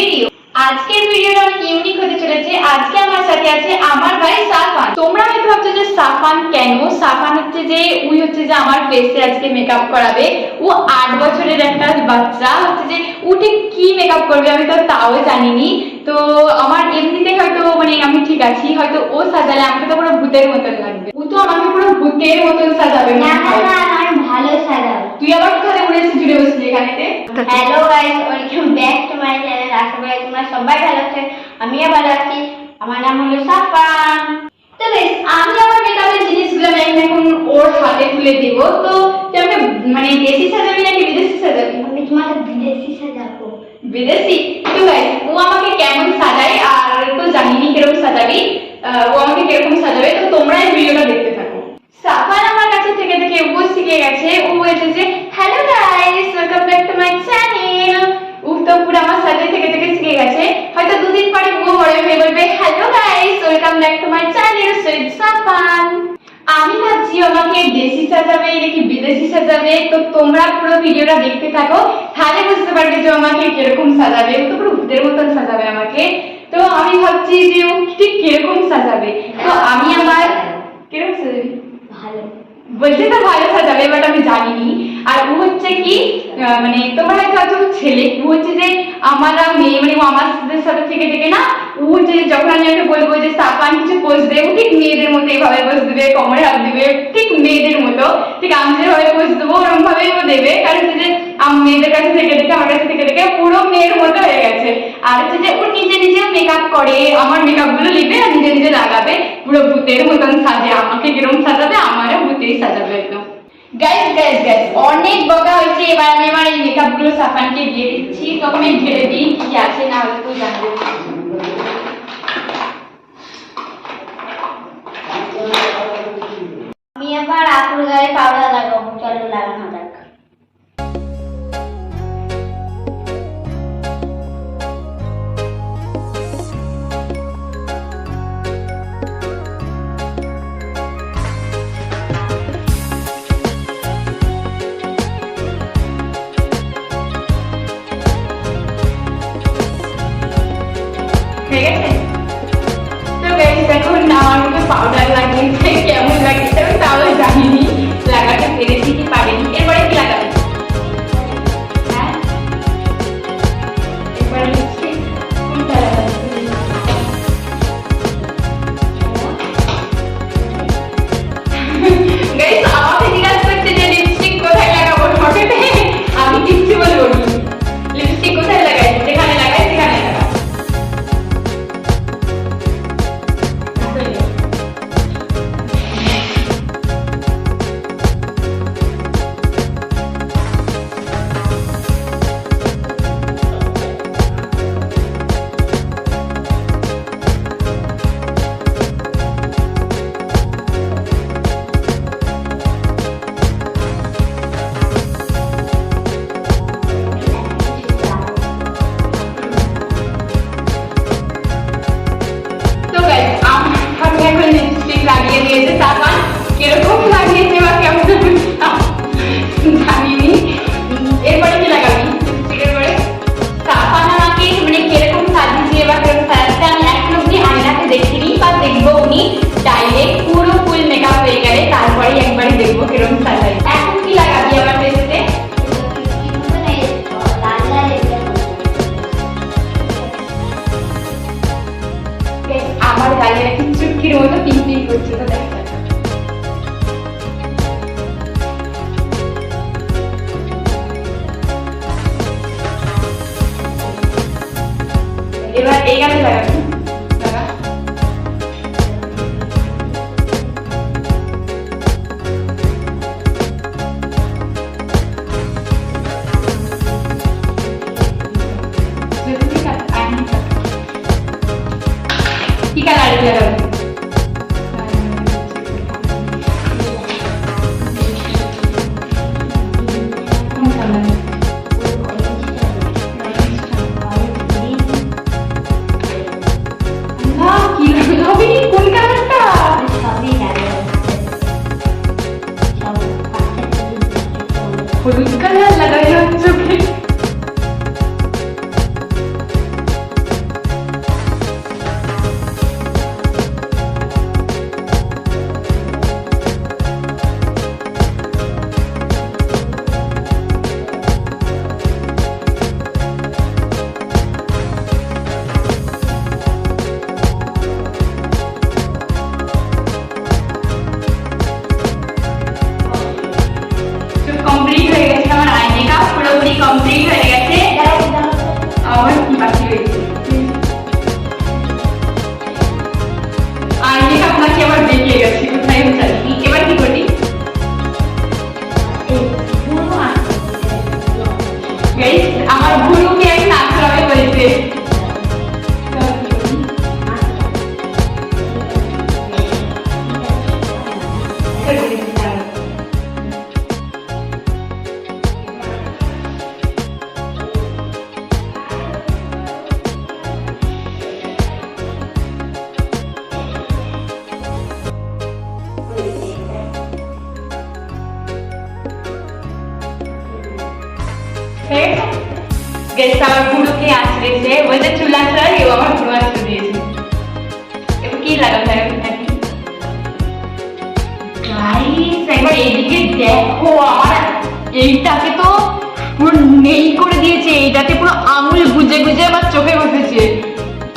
Video আজকের ভিডিওটা অনেক ইউনিক হতে চলেছে। আজকে আমার সাথে আছে আমার ভাই সাফান। তোমরা হয়তো ভাবছ যে সাফান কেন? সাফান হচ্ছে যে উই হচ্ছে যে আমার ফেসে আজকে মেকআপ করাবে। ও আট বছরের একটা বাচ্চা। হচ্ছে যে ও ঠিক কি মেকআপ করবে আমি তো তাও জানিনি। তো আমার এমনিতে হয়তো মানে আমি ঠিক আছি। হয়তো ও সাজালে আমাকে তো পুরো ভূতের মতন লাগবে। ও তো আমাকে পুরো ভূতের মতন সাজাবে না না আমি ভালো সাজাবো। তুই আবার কোথায় উড়েছিস জুড়ে বসলি এখানেতে? Hello guys welcome back to my channel আশা করি তোমরা সবাই ভালো আছেন আমিও ভালো আছি। আমার নাম হলো সাফান। তো আমি আমার মেকআপের জিনিসগুলো আমি এখন ওর হাতে তুলে দিব। তো আমাকে মানে দেশি সাজাবি নাকি বিদেশি সাজাবি আমি তোমাকে বিদেশি সাজাবো। বিদেশি? তো guys, ও আমাকে কেমন সাজায় আর তো জানিনি কীরকম সাজাবি। ও আমাকে কীরকম সাজাবে। তো তোমরা এই ভিডিওটা দেখতে থাকো সাফান আমার কাছে থেকে থেকে ও শিখে গেছে ও বলছে যে hello guys welcome back to my channel ও তো পুরো আমার সাথে থেকে থেকে শিখে গেছে হয়তো দুদিন পরে ও বড় হয়ে বলবে hello guys welcome back to my channel আমি ভাবছি আমাকে দেশি সাজাবে নাকি বিদেশি সাজাবে? তো তোমরা পুরো ভিডিওটা দেখতে থাকো তাহলে বুঝতে পারবে যে আমাকে কীরকম সাজাবে তো পুরো ভূতের মতন সাজাবে আমাকে। তো আমি ভাবছি যে ও ঠিক কীরকম সাজাবে? তো আমি আমার কীরকম সাজাবি? ভালো। বলছে তো ভালো সাজাবে বাট আমি জানিনি। আর ও হচ্ছে কি মানে তোমরা হয়তো ছেলে। ও হচ্ছে যে আমরা মেয়ে মানে ও আমাদের সাথে থেকে থেকে না, ও যে যখন আমি ওকে বলব যে সাপান কিছু পোজ দে ও ঠিক মেয়েদের মতো এইভাবে পোজ দেবে কোমরে হাত দিবে, ঠিক মেয়েদের মতো। ঠিক আমি যেভাবে পোজ দেবো ওরকম ভাবেই ও দেবে। কারণ হচ্ছে যে মেয়েদের কাছে থেকে থেকে, আমার কাছে থেকে থেকে পুরো মেয়ের মতো হয়ে গেছে। আর হচ্ছে যে, ও নিজে নিজে মেকআপ করে, আমার মেকআপগুলো আর নিজে নিজে লাগাবে। পুরো ভূতের মতন সাজে, আমাকে কীরকম সাজাবে, আমারও ভূতেই সাজাবে একদম। গাইস গাইস গাইস অনেক বকা হয়েছে এবার আমি আমার এই মেকআপগুলো সাফানকে দিয়ে দিচ্ছি তখন আমি ঢেলে দিই কি আছে না হলে তো জানবে এখন না আমাকে পাউডার লাগিয়ে কেমন লাগিয়েছে এবার এই গালে লাগাবি আমার চুল আমার আঁচড়ে দিয়েছে। এবার কি একবার এদিকে দেখো আমার, এইটাকে তো পুরো নেই করে দিয়েছে পুরো আঙুল গুজে গুজে আমার চোখে বসেছে।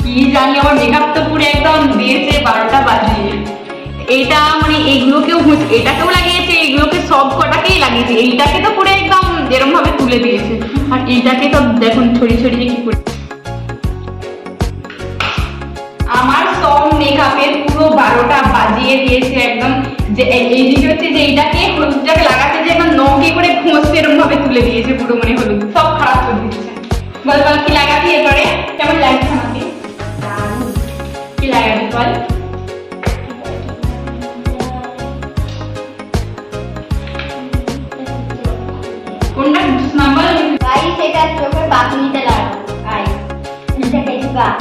কি জানি আমার মেকআপ তো পুরো একদম দিয়েছে বারোটা বাজিয়ে। এইটা মানে এইগুলোকেও মুছ- এটাকেও লাগিয়েছে এইগুলোকে সব কটাকেই লাগিয়েছে, এইটাকে তো পুরো একদম এরম ভাবে তুলে দিয়েছে। আর এইটাকে তো দেখুন, ছড়িয়ে ছড়িয়ে কি করে। আমার সব মেকআপের পুরো বারোটা বাজিয়ে দিয়েছে একদম। যে এই- এইদিকে হচ্ছে যে এইটাকে হলুদটাকে লাগাতে যে একদম নৌকে করে এরকম ভাবে তুলে দিয়েছে পুরো এটা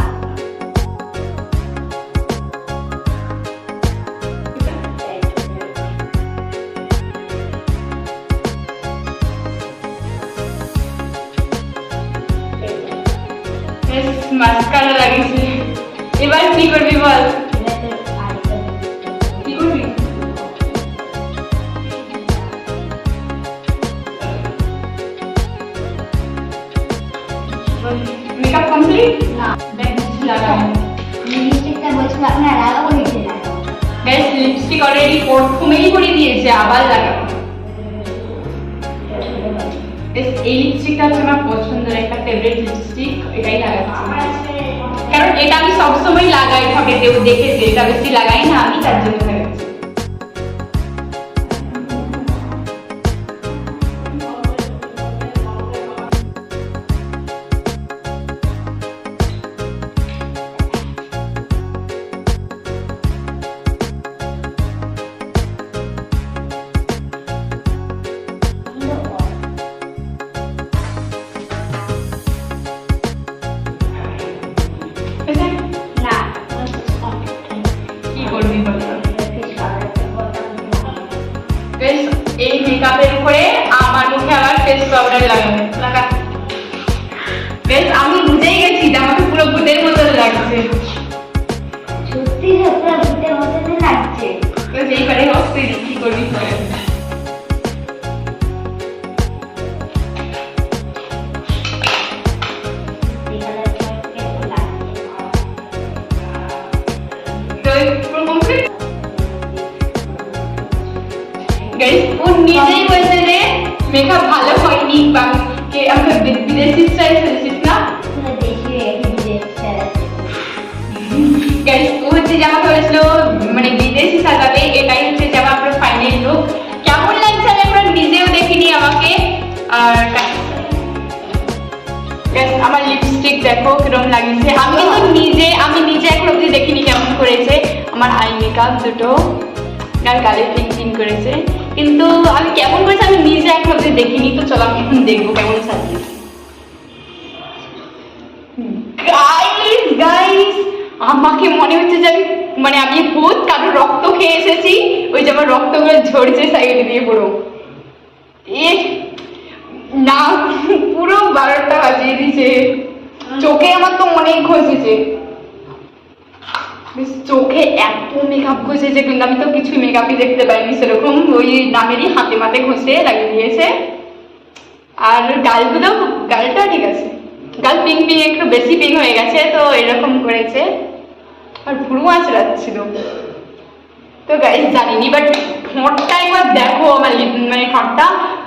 কেসকা মাস্কারা লাগিয়েছে এবার কি করবি বল কি করবি মেকআপ কমপ্লিট না দেখ লাগাবো লিপস্টিকটা বলছিলাম না লাগাবো নিচে লাগাবো গাইস লিপস্টিক অলরেডি প্রথমেই করে দিয়েছে আবার লাগাবো Guys, এই লিপস্টিকটা হচ্ছে আমার পছন্দের একটা ফেভারিট লিপস্টিক এটাই লাগাচ্ছি। কারণ এটা আমি সবসময় লাগাই থাকে কেউ দেখেছে এটা বেশি লাগাই না আমি তার জন্য উপরে আমার মুখে আবার ফেস পাউডার লাগাবো। লাগা। বেশ আমি বুঝেই গেছি যে আমাকে পুরো ভূতের মতো লাগছে। সত্যি সত্যি ভূতের মতো লাগছে। এইবারে হোক তুই কি করবি সেলছিস না গাইস ও হচ্ছে আমাকে বলেছিল মানে বিদেশি সাজাবে এটাই হচ্ছে আমার পুরো ফাইনাল লুক কেমন লাগছে আমি এখন নিজেও দেখিনি আমাকে আর আমার লিপস্টিক দেখো কীরকম লাগিয়েছে আমি কিন্তু নিজে আমি নিজে এখন অব্দি দেখিনি কেমন করেছে আমার আই মেকআপ দুটো আর গালে পিঙ্ক পিঙ্ক করেছে কিন্তু আমি কেমন করেছে আমি নিজে এখন অব্দি দেখিনি তো চলো আমি এখন দেখব কেমন সাজিয়েছে আমাকে মনে হচ্ছে যে আমি মানে আমি ভূত, কারোর রক্ত খেয়ে এসেছি। ওই যে আমার রক্তগুলো ঝরছে সাইডে দিয়ে পুরো। না, পুরো বারোটা বাজিয়ে দিছে চোখে আমার তো অনেক ঘষেছে চোখে এত মেকআপ ঘষেছে কিন্তু আমি তো কিছু মেকআপই দেখতে পাইনি সেরকম। ওই নামেরই হাতে মাতে ঘষে লাগিয়ে দিয়েছে। আর গালগুলো গালটা ঠিক আছে। গাল পিঙ্ক পিঙ্ক একটু বেশি পিঙ্ক হয়ে গেছে, তো এরকম করেছে। আর ভুরু আঁচড়াচ্ছিল তো গাইস জানিনি বাট ঠোঁটটা একবার দেখো আমার মানে ঠোঁটটা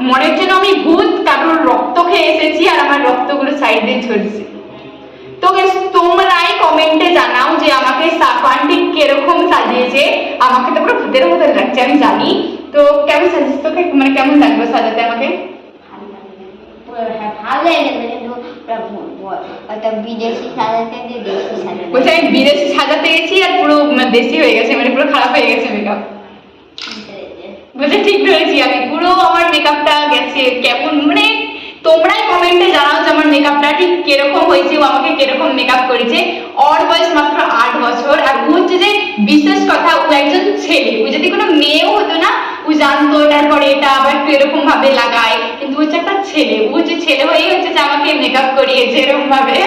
মনে হচ্ছে আমি ভূত, কারোর রক্ত খেয়ে এসেছি আর আমার রক্তগুলো সাইড দিয়ে ঝরছে। তো তোমরাই কমেন্টে জানাও যে আমাকে সাফান ঠিক কীরকম সাজিয়েছে। আমাকে তো পুরো ভূতের মতো লাগছে, আমি জানি। তো কেমন সাজিয়েছে? তোকে মানে কেমন লাগবে সাজাতে আমাকে? ভালো লেগেছে বলছে, আমি বিদেশি সাজাতে গেছি আর পুরো মানে দেশি হয়ে গেছে মানে পুরো খারাপ হয়ে গেছে মেকআপ বলছে, ঠিক ধরেছি আমি, পুরো আমার মেকআপটা গেছে, কেমন? মানে তোমরাই কমেন্টে জানাও যে আমার মেকআপটা ঠিক কীরকম হয়েছে, ও আমাকে কীরকম মেকআপ করেছে। ওর বয়স মাত্র আট বছর, আর ও হচ্ছে যে বিশেষ কথা, ও একজন ছেলে, ও যদি কোনো মেয়েও হতো না ও জানতো তারপরে এটা আবার একটু এরকম ভাবে লাগায় কিন্তু ও হচ্ছে একটা ছেলে হয়েই হচ্ছে যে আমাকে মেকআপ করিয়েছে এরকম ভাবে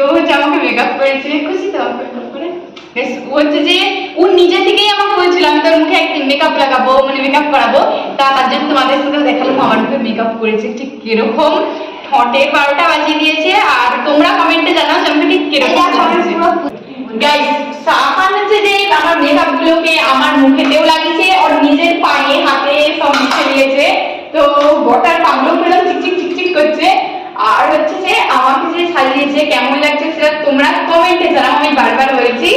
ও হচ্ছে আমাকে মেকআপ করেছে। খুশি তো? মেকআপ করে Guys, ও হচ্ছে যে ও নিজে থেকেই আমাকে বলছিল আমি তোর মুখে একদিন মেকআপ লাগাবো মানে মেকআপ করাবো। তা তার জন্য তোমাদের সাথে দেখালাম আমার মুখে মেকআপ করেছে। ঠিক কীরকম? ঠোঁটে বারোটা বাজিয়ে দিয়েছে। আর তোমরা কমেন্টে জানাও যে আমাকে ঠিক কীরকম এটা আমার লাগছে পুরো গাইস সাহান হচ্ছে যে আমার মেকআপ গুলোকে আমার মুখেতেও লাগিয়েছে আর নিজের পায়ে হাতে সব মিশে দিয়েছে তো গোটার পাগলো গুলো চিকচিক করছে আর হচ্ছে যে আমাকে যে সাজিয়েছে কেমন লাগছে সেটা তোমরা কমেন্টে জানাও আমি বারবার বলেছি।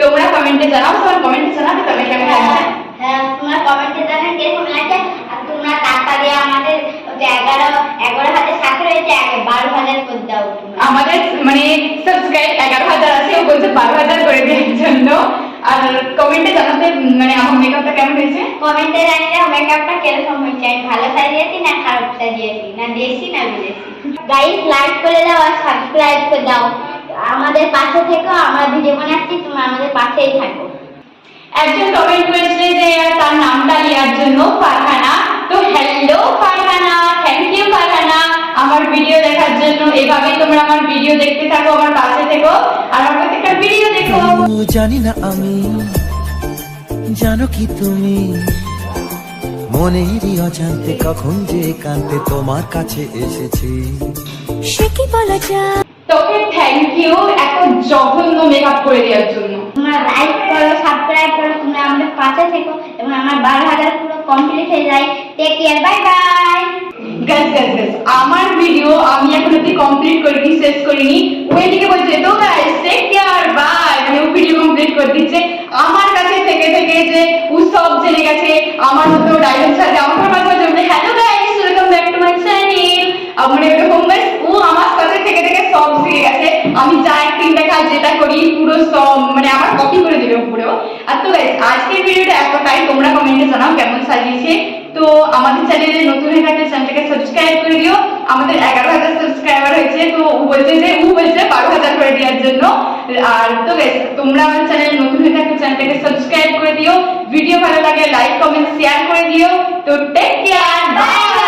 তোমরা কমেন্টে জানাও তোমার কমেন্টে জানাবে তবে কেমন লাগছে। হ্যাঁ তোমরা কমেন্টে জানান কীরকম লাগছে? আর তোমরা টাকা দিয়ে আমাদের এগারো এগারো হাজার সাথে রয়েছে বারো হাজার করে দাও। আমাদের মানে সাবস্ক্রাইব এগারো হাজার আছে ও বলছে বারো হাজার করে দেওয়ার জন্য। আর কমেন্টে জানাতে মানে আমার মেকআপটা কেমন হয়েছে? কমেন্টে জানিয়ে মেকআপটা কীরকম হয়েছে। আমি ভালো সাজিয়েছি না খারাপ সাজিয়েছি? না দেশি না বিদেশি? গাইস লাইক করে দাও আর সাবস্ক্রাইব করে দাও। আমাদের পাশে থেকো আমরা ভিডিও বানাচ্ছি তোমরা আমাদের পাশেই থাকো। একজন কমেন্ট করেছে যে তার নামটা নেওয়ার জন্য ফারহানা তো hello Farhana thank you Farhana আমার ভিডিও দেখার জন্য এভাবেই তোমরা আমার ভিডিও দেখতে থাকো আমার পাশে থেকো আর আমার প্রত্যেকটা ভিডিও দেখো। জানি না আমি জানো কি তুমি? মনেরই অজান্তে কখন যে কান্তে তোমার কাছে এসেছি। সে কি বলা যায়? তোকে থ্যাংক ইউ এত জঘন্য মেকআপ করে দেওয়ার জন্য। তোমরা লাইক করো সাবস্ক্রাইব করো তোমরা আমাদের পাশে থেকো এবং আমার বারো হাজার পুরো কমপ্লিট হয়ে যায়। Take care bye bye guys guys guys আমার ভিডিও আমি এখন অব্দি কমপ্লিট করিনি, শেষ করিনি। ও এদিকে বলছে, তো গাইস টেক কেয়ার বাই মানে ভিডিও কমপ্লিট করে দিচ্ছে। আমার কাছে থেকে থেকে যে ও সব জেনে গেছে, আমার মতো ডায়লগ সাথে আমার মাঝে মাঝে বলে hello guys welcome back to my channel আমার এরকম গাইস ও আমার কাছে থেকে থেকে সব শিখে গেছে। আমি যা অ্যাক্টিং দেখাই যেটা করি পুরো সব মানে আমার কপি করে দেবে পুরো আর হাজার করে দেওয়ার জন্য। আর তোমরা আমার চ্যানেলে নতুন হয়ে থাকলে চ্যানেলটাকে সাবস্ক্রাইব করে দিও। ভিডিও ভালো লাগে লাইক কমেন্ট শেয়ার করে দিও। তো টেক কেয়ার বাই